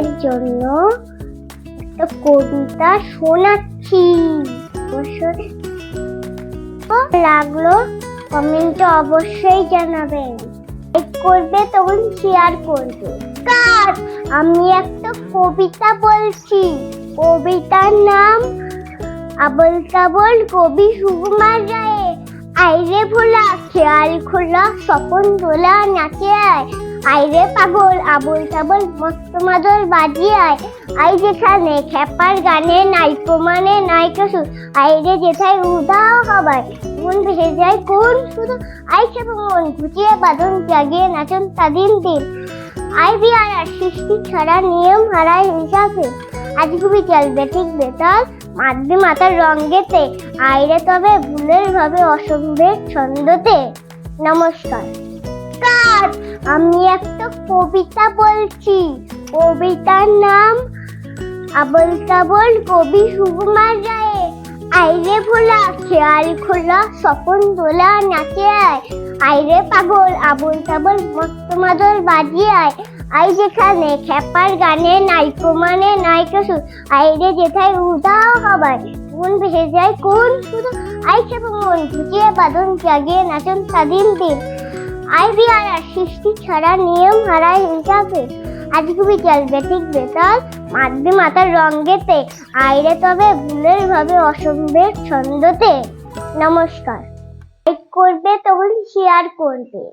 তোমাদের জন্য একটা কবিতা শোনাচ্ছি। লাগল কমেন্টে অবশ্যই জানাবেন। লাইক করবে তখন শেয়ার করবে। কার? আমি একটা কবিতা বলছি। কবিতার নাম আবল তাবল, কবি সুকুমার রায়। আইরে ভোলা, খেয়াল খোলা, স্বপন দোলা নাচে আয়? আইরে পাগল, আবল তাবল মস্ত মাদল বাজিয়ে আয়। আই যেখানে খেপার গানে নাইকো মানে নাইকো সুর আইরে যেথায় উদাও হবায় মন ভেসে যায় কোন শুধু আই খেপে মন ঘুচিয়ে বাদন জাগিয়ে নাচন তাদিন দিন। আই বিহার আর সৃষ্টি ছাড়া নিয়ম হারায় হিসাবে আজ খুবই চলবে ঠিক বেতাল মাতবে মাথার রঙ্গেতে। আইরে তবে ভুলের ভাবে অসম্ভের ছন্দতে। নমস্কার। কার আমি একটা কবিতা বলছি। কবিতার নাম আবল তাবল, কবি সুকুমার রায় আইরে ভোলা, খেয়াল খোলা, স্বপন দোলা নাচে আয়। আইরে পাগল, আবল তাবল, মস্ত মাদল বাজিয়ে আয়। আই যেখানে খেপার গানে নাইকো মানে নাইকো সুর আইরে যেথায় উদাও হবায় মন ভেসে যায় কোন শুধু আই খেপে মন ঘুচিয়ে বাদন জাগিয়ে নাচন স্বাধীন দিন। আই বিহার আর সৃষ্টি ছাড়া নিয়ম হারায় হিসাবে। আজ খুবই চলবে ঠিক বেতাল মাতবে মাথার রঙ্গেতে আইরে তবে ভুলের ভাবে অসম্ভের ছন্দতে। নমস্কার। লাইক করবে তখন শেয়ার করবে।